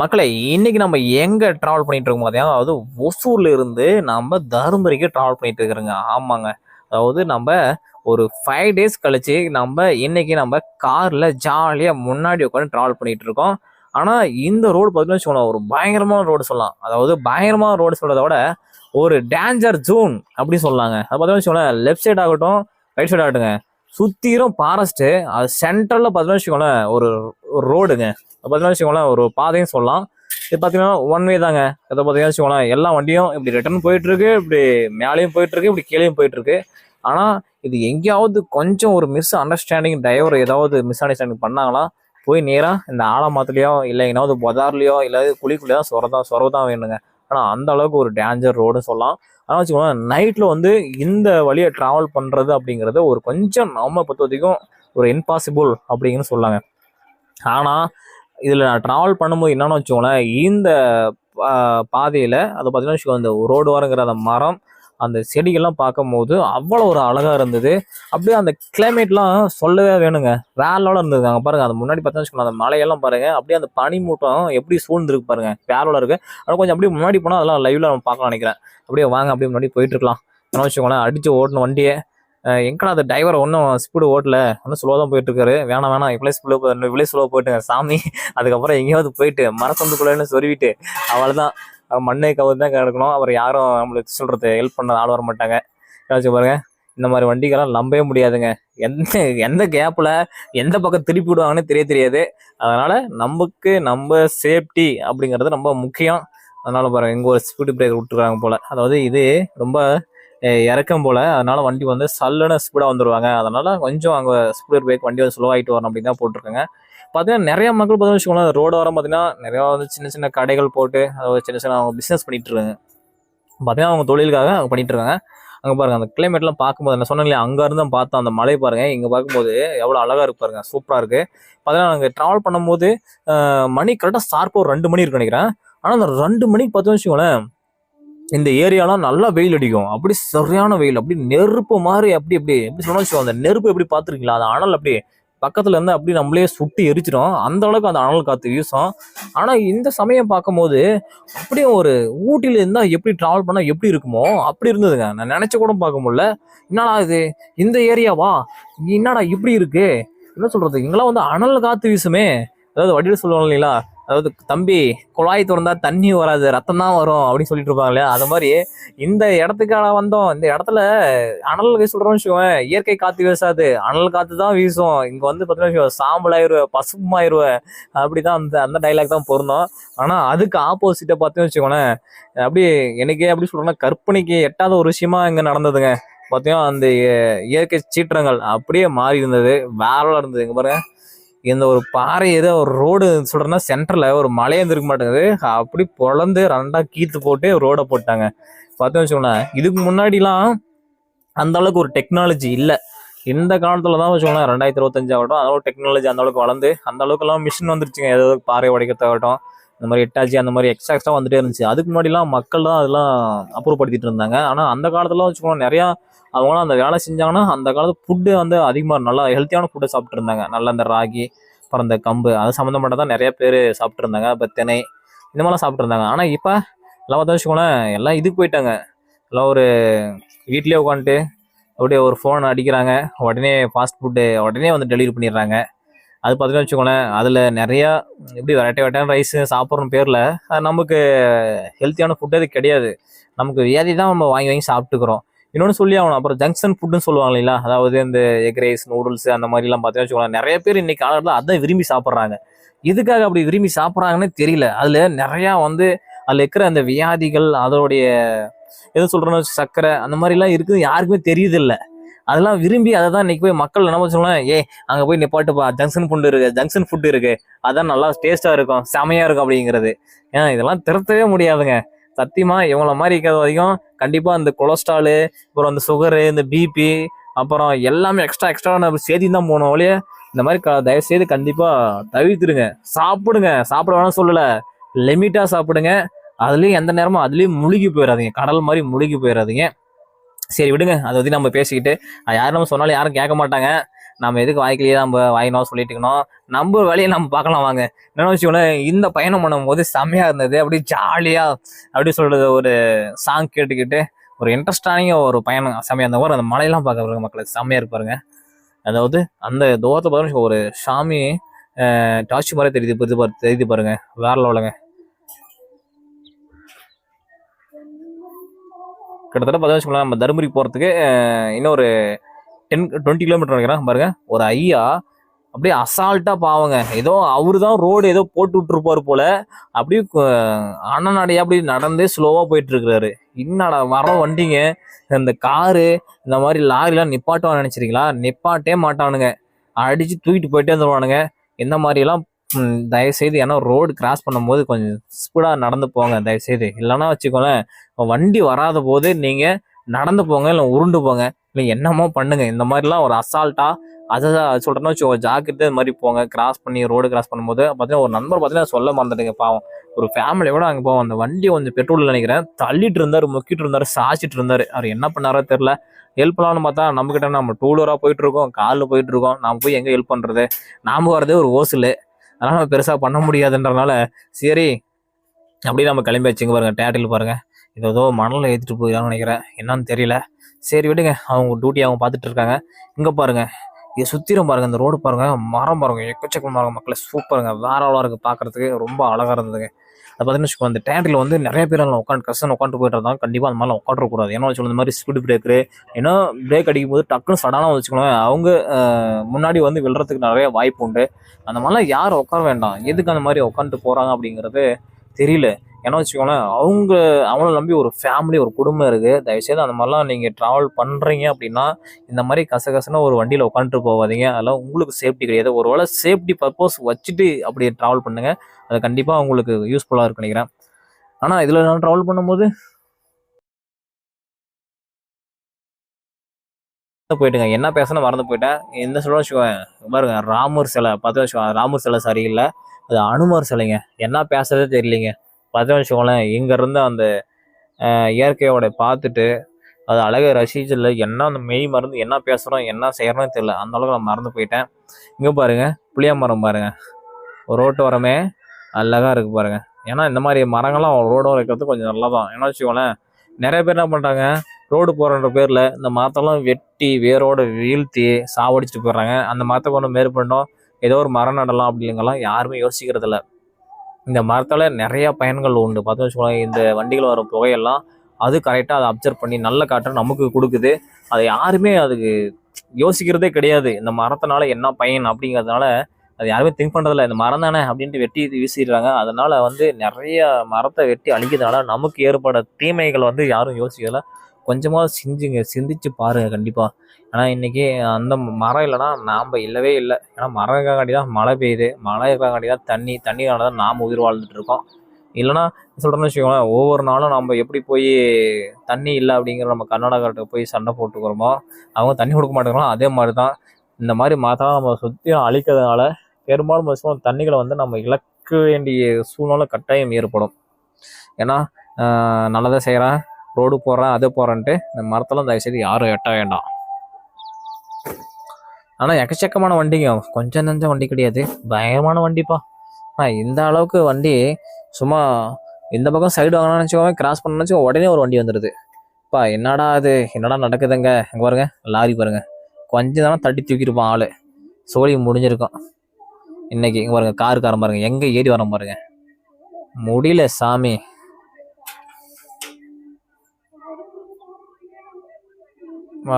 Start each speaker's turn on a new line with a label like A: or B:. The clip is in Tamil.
A: மக்களை இன்னைக்கு நம்ம எங்க டிராவல் பண்ணிட்டு இருக்கோம் பார்த்தீங்கன்னா அதாவது ஒசூர்ல இருந்து நம்ம தருமபுரிக்கு டிராவல் பண்ணிட்டு இருக்கிறோங்க. ஆமாங்க. அதாவது நம்ம ஒரு ஃபைவ் டேஸ் கழிச்சு நம்ம இன்னைக்கு நம்ம கார்ல ஜாலியா முன்னாடி உட்காந்து டிராவல் பண்ணிட்டு இருக்கோம். ஆனா இந்த ரோடு பார்த்தீங்கன்னு வச்சுக்கோங்களேன், ஒரு பயங்கரமான ரோடு சொல்லலாம். அதாவது பயங்கரமான ரோடு சொல்கிறத விட ஒரு டேஞ்சர் ஜோன் அப்படின்னு சொல்லாங்க. அது பார்த்தீங்கன்னா வச்சுக்கோங்களேன் லெஃப்ட் சைட் ஆகட்டும் ரைட் சைட் ஆகட்டுங்க. சுத்திரும் ஃபாரஸ்ட் அது சென்டர்ல பார்த்தீங்கன்னு வச்சுக்கோங்களேன் ஒரு ஒரு ரோடுங்க பார்த்தீங்கன்னா வச்சுக்கோங்களேன் ஒரு பாதையும் சொல்லலாம். இது பார்த்தீங்கன்னா ஒன் வே தாங்க. அதை பார்த்தீங்கன்னா வச்சுக்கோங்களேன் எல்லா வண்டியும் இப்படி ரிட்டர்ன் போயிட்டுருக்கு இப்படி மேலேயும் போயிட்டுருக்கு இப்படி கீழேயும் போயிட்டுருக்கு. ஆனால் இது எங்கேயாவது கொஞ்சம் ஒரு மிஸ் அண்டர்ஸ்டாண்டிங் டிரைவர் ஏதாவது மிஸ் அண்டர்ஸ்டாண்டிங் பண்ணாங்களா போய் நேராக இந்த ஆலமரத்துலயோ இல்லை எங்கேயாவது பொதார்லயோ இல்லை குழிக்குள்ளேயோ சொரதான் சொரதான் வேணுங்க. ஆனால் அந்த அளவுக்கு ஒரு டேஞ்சர் ரோடுன்னு சொல்லலாம். ஆனால் வச்சுக்கோங்க நைட்டில் வந்து இந்த வழியை ட்ராவல் பண்ணுறது அப்படிங்கிறது ஒரு கொஞ்சம் நம்ம பொறுத்த வரைக்கும் ஒரு இம்பாசிபிள் அப்படிங்கன்னு சொல்லாங்க. ஆனால் இதில் நான் ட்ராவல் பண்ணும்போது என்னென்னு வச்சுக்கோங்களேன் இந்த பாதையில் அது பார்த்தீங்கன்னா வச்சுக்கோங்க அந்த ரோடு வரங்கிற அந்த மரம் அந்த செடிகள்லாம் பார்க்கும்போது அவ்வளோ ஒரு அழகாக இருந்தது. அப்படியே அந்த கிளைமேட்லாம் சொல்லவே வேணுங்க. வேலோட இருந்தது. அங்கே பாருங்க அது முன்னாடி பார்த்தா வச்சுக்கோங்க அந்த மலையெல்லாம் பாருங்கள் அப்படியே அந்த பனி மூட்டம் எப்படி சூழ்ந்துருக்கு பாருங்க வேலோட இருக்குது ஆனால் கொஞ்சம் அப்படியே முன்னாடி போனால் அதெல்லாம் லைவில் நம்ம பார்க்கலாம் நினைக்கிறேன். அப்படியே வாங்க அப்படியே முன்னாடி போயிட்டுருக்கலாம் என்ன வச்சுக்கோங்களேன் அடித்து ஓட்டின வண்டியை எங்கடா அந்த டிரைவர் ஒன்றும் ஸ்பீடு ஓட்டல? ஒன்றும் ஸ்லோவாக தான் போயிட்டு இருக்காரு வேணாம். வேணாம் இவ்வளோ ஸ்பீடு இவ்வளோ ஸ்லோவாக போயிட்டுங்க. சாமி அதுக்கப்புறம் எங்கேயாவது போயிட்டு மரத்தந்துக்குள்ளேன்னு சொருவிட்டு அவ்வளோதான் மண்ணை கவர் தான் கிடக்கணும். அவர் யாரும் நம்மளுக்கு சொல்றது ஹெல்ப் பண்ண ஆள் வர மாட்டாங்க. யோசிச்சு பாருங்க. இந்த மாதிரி வண்டிகள்லாம் நம்பவே முடியாதுங்க. எந்த எந்த கேப்பில் எந்த பக்கம் திருப்பி விடுவாங்கன்னு தெரிய தெரியாது. அதனால் நமக்கு நம்ம சேஃப்டி அப்படிங்கிறது ரொம்ப முக்கியம். அதனால பாருங்க இங்கே ஒரு ஸ்பீடு பிரேக் விட்டுருக்காங்க போல். அதாவது இது ரொம்ப இறக்கம் போல. அதனால வண்டி வந்து சல்லுன்னு ஸ்பீடாக வந்துடுவாங்க அதனால கொஞ்சம் அங்கே ஸ்பீடர் பிரேக் வண்டி வந்து ஸ்லோ ஆகிட்டு வரணும் அப்படின்னு தான் போட்டிருக்காங்க. பார்த்தீங்கன்னா நிறைய மக்கள் பார்த்தீங்கன்னா வச்சுக்கோங்களேன் ரோடு வரம் பார்த்தீங்கன்னா நிறையா வந்து சின்ன சின்ன கடைகள் போட்டு அதை சின்ன சின்ன அவங்க பிஸ்னஸ் பண்ணிட்டு இருக்காங்க. பார்த்தீங்கன்னா அவங்க தொழிலுக்காக அவங்க பண்ணிகிட்டு இருக்காங்க. அங்கே பாருங்க அந்த கிளைமேட்லாம் பார்க்கும்போது என்ன சொன்னேன் இல்லையா அங்கே இருந்து அந்த மலை பாருங்கள் இங்கே பார்க்கும்போது எவ்வளோ அழகாக இருக்கு பாருங்கள் சூப்பராக இருக்குது பார்த்தீங்கன்னா நாங்கள் ட்ராவல் பண்ணும்போது மணி கரெக்டாக ஷார்ப்பாக ஒரு ரெண்டு மணி இருக்கு நினைக்கிறேன். ஆனால் அந்த ரெண்டு மணிக்கு பார்த்தோம்னு வச்சுக்கோங்களேன் இந்த ஏரியாலாம் நல்லா வெயில் அடிக்கும். அப்படி சரியான வெயில் அப்படி நெருப்பு மாதிரி அப்படி அப்படி எப்படி சொல்லணும் அந்த நெருப்பு எப்படி பார்த்துருக்கீங்களா? அந்த அனல் அப்படி பக்கத்துல இருந்து அப்படி நம்மளே சுட்டி எரிச்சிடும். அந்த அளவுக்கு அந்த அனல் காத்து வீசும். ஆனா இந்த சமயம் பார்க்கும்போது அப்படியே ஒரு ஊட்டியில இருந்தா எப்படி டிராவல் பண்ணா எப்படி இருக்குமோ அப்படி இருந்ததுங்க. நான் நினைச்ச கூட பார்க்க முடியல. என்னடா இது? இந்த ஏரியாவா என்னடா இப்படி இருக்கு? என்ன சொல்றது? இங்கெல்லாம் வந்து அனல் காத்து வீசுமே. அதாவது வடிவில் சொல்லுவாங்க இல்லைங்களா? அதாவது தம்பி குழாய் திறந்தா தண்ணி வராது ரத்தம் தான் வரும் அப்படின்னு சொல்லிட்டு இருப்பாங்க இல்லையா? அது மாதிரி இந்த இடத்துக்கான வந்தோம். இந்த இடத்துல அனல் சொல்கிறோம்னு வச்சுக்கோங்க இயற்கை காத்து வீசாது. அனல் காத்து தான் வீசும். இங்க வந்து பார்த்தீங்கன்னா சாம்பல் ஆயிருவேன் பசுமாயிருவேன் அப்படிதான் அந்த அந்த டைலாக் தான் பொருந்தோம். ஆனா அதுக்கு ஆப்போசிட்டை பார்த்தீங்கன்னு வச்சுக்கோங்களேன் அப்படியே எனக்கே அப்படி சொல்றேன்னா கற்பனைக்கு எட்டாத ஒரு விஷயமா இங்க நடந்ததுங்க. பார்த்தீங்கன்னா அந்த இயற்கை சீற்றங்கள் அப்படியே மாறி இருந்தது வேறலாம் இருந்ததுங்க இருந்தது. பாருங்க. இந்த ஒரு பாறை ஏதோ ஒரு ரோடு சொல்றேன்னா சென்டர்ல ஒரு மலையே இருந்திருக்க மாட்டேங்குது. அப்படி பொழந்து ரெண்டா கீத்து போட்டு ரோட போட்டாங்க. பார்த்தோம்னு வச்சுக்கோங்களேன் இதுக்கு முன்னாடிலாம் அந்த அளவுக்கு ஒரு டெக்னாலஜி இல்லை. இந்த காலத்துல தான் வச்சுக்கோங்களேன் ரெண்டாயிரத்தி இருபத்தஞ்சு ஆகட்டும் அதோட டெக்னாலஜி அந்த அளவுக்கு வளர்ந்து அந்த அளவுக்கு எல்லாம் மிஷின் வந்துருச்சுங்க ஏதாவது பாறை உடைக்கிறதாகட்டும் இந்த மாதிரி எட்டாச்சி அந்த மாதிரி எக்ஸ்ட்ரா எக்ஸ்ட்ரா வந்துட்டே இருந்துச்சு. அதுக்கு முன்னாடிலாம் மக்கள் தான் அதெல்லாம் அப்புறப்படுத்திட்டு இருந்தாங்க. ஆனால் அந்த காலத்துலலாம் வச்சுக்கோங்க நிறையா அவங்களாம் அந்த வேலை செஞ்சாங்கன்னா அந்த காலத்து ஃபுட்டு வந்து அதிகமாக நல்லா ஹெல்த்தியான ஃபுட்டை சாப்பிட்ருந்தாங்க நல்லா இந்த ராகி அப்புறம் இந்த கம்பு அது சம்மந்தப்பட்ட தான் நிறைய பேர் சாப்பிட்ருந்தாங்க இப்போ தினை இந்த மாதிரிலாம் சாப்பிட்ருந்தாங்க ஆனால் இப்போ எல்லாம் பார்த்தா வச்சுக்கோங்களேன் எல்லாம் இதுக்கு போயிட்டாங்க. எல்லாம் ஒரு வீட்லேயே உட்காந்துட்டு அப்படியே ஒரு ஃபோன் அடிக்கிறாங்க. உடனே ஃபாஸ்ட் ஃபுட்டு உடனே வந்து டெலிவரி பண்ணிடுறாங்க. அது பார்த்தீங்கன்னா வச்சுக்கோங்களேன் அதில் நிறையா எப்படி வெரைட்டி வெரைட்டியான ரைஸ் சாப்பிட்றோம் பேரில் நமக்கு ஹெல்த்தியான ஃபுட்டு அது கிடையாது. நமக்கு வியாதி தான் நம்ம வாங்கி வாங்கி சாப்பிட்டுக்கிறோம். இன்னொன்று சொல்லி ஆகணும். அப்புறம் ஜங்ஷன் ஃபுட்டுன்னு சொல்லுவாங்க இல்லைங்களா? அதாவது இந்த எக் ரைஸ் நூடுல்ஸ் அந்த மாதிரிலாம் பார்த்தீங்கன்னா வச்சுக்கோங்களேன் நிறைய பேர் இன்னைக்கு காலத்தில் அதான் விரும்பி சாப்பிட்றாங்க. எதுக்காக அப்படி விரும்பி சாப்பிட்றாங்கன்னு தெரியல. அதில் நிறையா வந்து அதில் இருக்கிற அந்த வியாதிகள் அதோடைய எது சொல்கிறோன்னு சர்க்கரை அந்த மாதிரிலாம் இருக்குது யாருக்குமே தெரியுதில்ல. அதெல்லாம் விரும்பி அதை தான் இன்னைக்கு போய் மக்கள் என்ன சொல்லுவாங்க ஏ அங்கே போய் நிப்பாட்டுப்பா ஜங்ஷன் ஃபுட் இருக்குது ஜங்ஷன் ஃபுட் இருக்குது அதான் நல்லா டேஸ்ட்டாக இருக்கும் செமையாக இருக்கும் அப்படிங்கிறது. ஏன்னா இதெல்லாம் திருத்தவே முடியாதுங்க. சத்தியமா இவங்கள மாதிரி இருக்கிறது வரைக்கும் கண்டிப்பா இந்த கொலஸ்ட்ராலு அப்புறம் இந்த சுகரு இந்த பிபி அப்புறம் எல்லாமே எக்ஸ்ட்ரா எக்ஸ்ட்ரா நம்ம சேர்த்து தான் போனோம் ஒழிய இந்த மாதிரி க- தயவு செய்து கண்டிப்பா தவிர்த்துருங்க சாப்பிடுங்க. சாப்பிட வேணாம் சொல்லல. லிமிட்டா சாப்பிடுங்க. அதுலயும் எந்த நேரமும் அதுலயும் முழுகி போயிடாதீங்க கடல் மாதிரி முழுகி போயிடாதீங்க சரி விடுங்க. அதை பத்தி நம்ம பேசிக்கிட்டு யாரும் நம்ம சொன்னாலும் யாரும் கேட்க மாட்டாங்க. நம்ம எதுக்கு வாய்க்கிலேயே நம்ம வாங்கினோம் சொல்லிட்டு இருக்கணும் நம்ம வேலையை நம்ம பார்க்கலாம் வாங்க. என்ன வச்சுக்கோங்களேன் இந்த பயணம் பண்ணும்போது செம்மையாக இருந்தது. அப்படியே ஜாலியாக அப்படி சொல்கிறது ஒரு சாங் கேட்டுக்கிட்டு ஒரு இன்ட்ரெஸ்டான ஒரு பயணம் செம்மையாக இருந்த அந்த மலையெல்லாம் பார்க்க பாருங்க மக்களுக்கு செம்மையாக இருப்பாருங்க அதாவது அந்த தூரத்தை பார்த்தா ஒரு சாமி டார்ச் மாதிரி தெரியுது இது பாரு- தெரியுது பாருங்க வேற லெவலுங்க கிட்டத்தட்ட பார்த்தா நம்ம தருமபுரி போகிறதுக்கு இன்னொரு டென் டுவெண்ட்டி கிலோமீட்டர் நினைக்கிறேன் பாருங்க. ஒரு ஐயா அப்படியே அசால்ட்டாக பாவங்க. ஏதோ அவரு தான் ரோடு ஏதோ போட்டு விட்டுருப்பார் போல. அப்படியே அண்ணனாடையா அப்படி நடந்தே ஸ்லோவாக போயிட்டு இருக்கிறாரு என்னடா வர வண்டிங்க? இந்த காரு இந்த மாதிரி லாரிலாம் நிப்பாட்டுவான்னு நினச்சிருக்கீங்களா? நிப்பாட்டே மாட்டானுங்க. அடித்து தூக்கிட்டு போயிட்டே வந்துருவானுங்க. இந்த மாதிரிலாம் தயவுசெய்து ஏன்னா ரோடு கிராஸ் பண்ணும்போது கொஞ்சம் ஸ்பீடாக நடந்து போங்க தயவுசெய்து. இல்லைன்னா வச்சுக்கோங்களேன் வண்டி வராத போது நீங்கள் நடந்து போங்க இல்லை உருண்டு போங்க. இல்லை என்னமோ பண்ணுங்க. இந்த மாதிரிலாம் ஒரு அசால்ட்டா அதை சொல்கிறேனே வச்சு ஒரு ஜாக்கிரதை இது மாதிரி போங்க கிராஸ் பண்ணி ரோடு கிராஸ் பண்ணும்போது பார்த்தீங்கன்னா ஒரு நண்பர் பார்த்தீங்கன்னா சொல்ல மறந்துட்டுங்க பாவம். ஒரு ஃபேமிலியோட அங்கே போவோம். அந்த வண்டி கொஞ்சம் பெட்ரோல் நினைக்கிறேன். தள்ளிட்டு இருந்தார் முக்கிட்டு இருந்தார் சாச்சிட்டு இருந்தார். அவர் என்ன பண்ணாரோ தெரில ஹெல்ப் பண்ணலாம்னு பார்த்தா நம்மக்கிட்ட நம்ம டூ வீலராக போயிட்டு இருக்கோம் காலில் போயிட்டு இருக்கோம் நாம் போய் எங்கே ஹெல்ப் பண்ணுறது நாம் வரதே ஒரு ஓசில் அதனால் நம்ம பெருசாக பண்ண முடியாதுன்றனால சரி அப்படியே நம்ம கிளம்பி வச்சுங்க பாருங்க டேட்டில் பாருங்கள் இது ஏதோ மணலில் ஏற்றிட்டு போயிடலாம்னு நினைக்கிறேன். என்னன்னு தெரியல. சரி விடுங்க அவங்க டியூட்டி அவங்க பார்த்துட்டு இருக்காங்க இங்கே பாருங்க இதை சுத்திரும் பாருங்க இந்த ரோடு பாருங்க மரம் பாருங்க எக்கச்சக்கம் பாருங்க மக்களை சூப்பருங்க. வேற அளவா இருக்குது பார்க்குறதுக்கு ரொம்ப அழகாக இருந்ததுங்க. அது பார்த்தீங்கன்னா வச்சுக்கோ, அந்த டேண்டில் வந்து நிறைய பேர் அதில் உட்காந்து கஷ்டம் உட்காந்து போயிட்டு இருந்தாங்க கண்டிப்பாக அந்த மாதிரிலாம் உட்காந்துடக்கூடாது ஏன்னா வச்சுக்கணும் இந்த மாதிரி ஸ்பீடு பிரேக்கு ஏன்னா பிரேக் அடிக்கும் போது டக்குன்னு சடனாக வச்சுக்கோங்களேன் அவங்க முன்னாடி வந்து விழுறதுக்கு நிறைய வாய்ப்பு உண்டு. அந்த மாதிரிலாம் யார் உட்கார வேண்டாம். எதுக்கு அந்த மாதிரி உட்காந்துட்டு போகிறாங்க அப்படிங்கிறது தெரியல. ஏன்னா வச்சுக்கோங்களேன் அவங்க அவங்கள நம்பி ஒரு ஃபேமிலி ஒரு குடும்பம் இருக்குது தயவுசெய்து அந்த மாதிரிலாம் நீங்கள் ட்ராவல் பண்ணுறீங்க அப்படின்னா இந்த மாதிரி கசகசன ஒரு வண்டியில் உட்காந்துட்டு போகாதீங்க. அதெல்லாம் உங்களுக்கு சேஃப்டி கிடையாது. ஒரு வேளை சேஃப்டி பர்பஸ் வச்சுட்டு அப்படி ட்ராவல் பண்ணுங்கள் அது கண்டிப்பாக உங்களுக்கு யூஸ்ஃபுல்லாக இருக்கும் நினைக்கிறேன். ஆனால் இதில் நான் ட்ராவல் பண்ணும்போது போயிட்டுங்க. என்ன பேசணும் மறந்து போயிட்டேன். என்ன சொல்ல வச்சுக்கோங்க பாருங்க ராமர் சிலை பார்த்து வச்சுக்கோங்க. ராமர் சிலை சரியில்லை. அது அனுமர் சிலைங்க. என்ன பேசுறதே தெரியலைங்க. பார்த்தோன்னு வச்சுக்கோங்களேன் இங்கேருந்து அந்த இயற்கையோட பார்த்துட்டு அது அழகை ரசிச்சதில்ல என்ன அந்த மெய் மருந்து என்ன பேசுகிறோம் என்ன செய்கிறோன்னு தெரியல. அந்த அளவுக்கு நான் மறந்து போயிட்டேன். இங்கே பாருங்க புளிய மரம் பாருங்கள் ரோட்டு வரமே அழகாக இருக்குது பாருங்கள் ஏன்னா இந்த மாதிரி மரங்கள்லாம் ரோடு வரைக்கிறது கொஞ்சம் நல்லதான் ஏன்னா வச்சுக்கோங்களேன் நிறைய பேர் என்ன பண்ணுறாங்க ரோடு போகிறன்ற பேரில் இந்த மரத்தெல்லாம் வெட்டி வேரோடு வீழ்த்தி சாவடிச்சுட்டு போயிடுறாங்க. அந்த மரத்தை கொண்டு மேற்கொண்டோம் ஏதோ ஒரு மரம் நடலாம் அப்படிங்கலாம் யாருமே யோசிக்கிறதில்ல. இந்த மரத்தால் நிறையா பயன்கள் உண்டு. பார்த்து வச்சுக்கோங்க இந்த வண்டிகள் வர புகையெல்லாம் அது கரெக்டாக அதை அப்சர்வ் பண்ணி நல்ல காற்றை நமக்கு கொடுக்குது. அதை யாருமே அதுக்கு யோசிக்கிறதே கிடையாது. இந்த மரத்தினால என்ன பயன் அப்படிங்கிறதுனால அது யாருமே திங்க் பண்ணுறதில்ல இந்த மரம் தானே அப்படின்ட்டு வெட்டி வீசிடுறாங்க. அதனால் வந்து நிறைய மரத்தை வெட்டி அழிக்கிறதுனால நமக்கு ஏற்பட தீமைகள் வந்து யாரும் யோசிக்கலை. கொஞ்சமாக சிந்திங்க சிந்திச்சு பாருங்க கண்டிப்பாக ஏன்னா இன்றைக்கி அந்த மரம் இல்லைன்னா நாம் இல்லவே இல்லை. ஏன்னா மரம் இருக்காண்டி தான் மழை பெய்யுது. மழை இருக்காண்டி தான் தண்ணி தண்ணினால தான் நாம் உயிர் வாழ்ந்துட்டு இருக்கோம். இல்லைன்னா சொல்கிறேன்னு வச்சுக்கோங்களேன் ஒவ்வொரு நாளும் நம்ம எப்படி போய் தண்ணி இல்லை அப்படிங்கிற நம்ம கர்நாடகாட்ட போய் சண்டை போட்டுக்கிறோமோ அவங்க தண்ணி கொடுக்க மாட்டேங்கிறோம் அதே மாதிரி தான் இந்த மாதிரி மரத்தெல்லாம் நம்ம சுற்றியும் அழிக்கிறதுனால பெரும்பாலும் வருஷம் தண்ணிகளை வந்து நம்ம இழக்க வேண்டிய சூழ்நிலை கட்டாயம் ஏற்படும். ஏன்னா நல்லதாக நல்லதை செய்கிறேன் ரோடு போகிறேன் அதை போகிறேன்ட்டு இந்த மரத்தெல்லாம் தயவுசெய்து யாரும் எட்ட வேண்டாம். ஆனால் எக்கச்சக்கமான வண்டிங்க. கொஞ்சம் நஞ்சம் வண்டி கிடையாது. பயங்கரமான வண்டிப்பா. ஆனால் இந்த அளவுக்கு வண்டி சும்மா இந்த பக்கம் சைடு வாங்கணும்னு வச்சுக்கோங்க கிராஸ் பண்ணணும்னு வச்சுக்கோங்க உடனே ஒரு வண்டி வந்துடுது பா என்னடா அது என்னடா நடக்குதுங்க? இங்கே பாருங்க லாரி பாருங்க. கொஞ்சம் தானே தட்டி தூக்கியிருப்பான் ஆள். சோழி முடிஞ்சிருக்கும். இன்னைக்கு இங்கே பாருங்க காருக்காரன் பாருங்க எங்கே ஏறி வரோம் பாருங்க. முடியல சாமி.